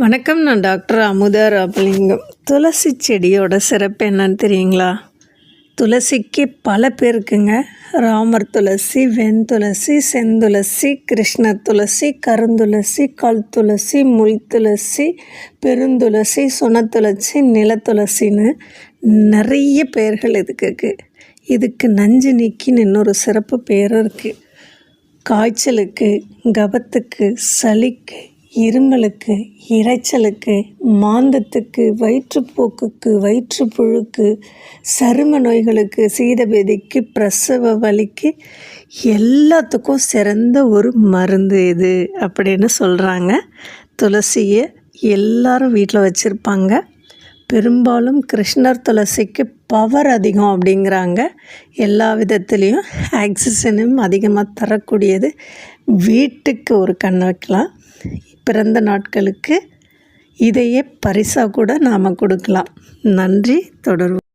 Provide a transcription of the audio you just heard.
வணக்கம் நான் டாக்டர் அமுதா ராபலிங்கம் துளசி செடியோட சிறப்பு என்னன்னு தெரியுங்களா? துளசிக்கு பல பேர் இருக்குங்க. ராமர் துளசி வெண்துளசி செந்துளசி கிருஷ்ண துளசி கருந்துளசி கல் துளசி முள் துளசி பெருந்துளசி சுனத்துளசி நிலத்துளசின்னு நிறைய பெயர்கள் இதுக்கு இருக்குது இதுக்கு நஞ்சு நீக்கின்னு இன்னொரு சிறப்பு பேர் இருக்குது காய்ச்சலுக்கு கபத்துக்கு சளிக்கு இருமலுக்கு இரைச்சலுக்கு மாந்தத்துக்கு வயிற்றுப்போக்குக்கு வயிற்றுப்புழுக்கு சரும நோய்களுக்கு சீதபேதிக்கு பிரசவ வலிக்கு எல்லாத்துக்கும் சிறந்த ஒரு மருந்து இது அப்படின்னு சொல்கிறாங்க துளசியை எல்லாரும் வீட்டில் வச்சுருப்பாங்க. பெரும்பாலும் கிருஷ்ணர் துளசிக்கு பவர் அதிகம் அப்படிங்கிறாங்க. எல்லா விதத்துலேயும் ஆக்சிஜனும் அதிகமாக தரக்கூடியது. வீட்டுக்கு ஒரு கண் வைக்கலாம். பிறந்த நாட்களுக்கு இதையே பரிசாக கூட நாம் கொடுக்கலாம். நன்றி தொடர்வோம்.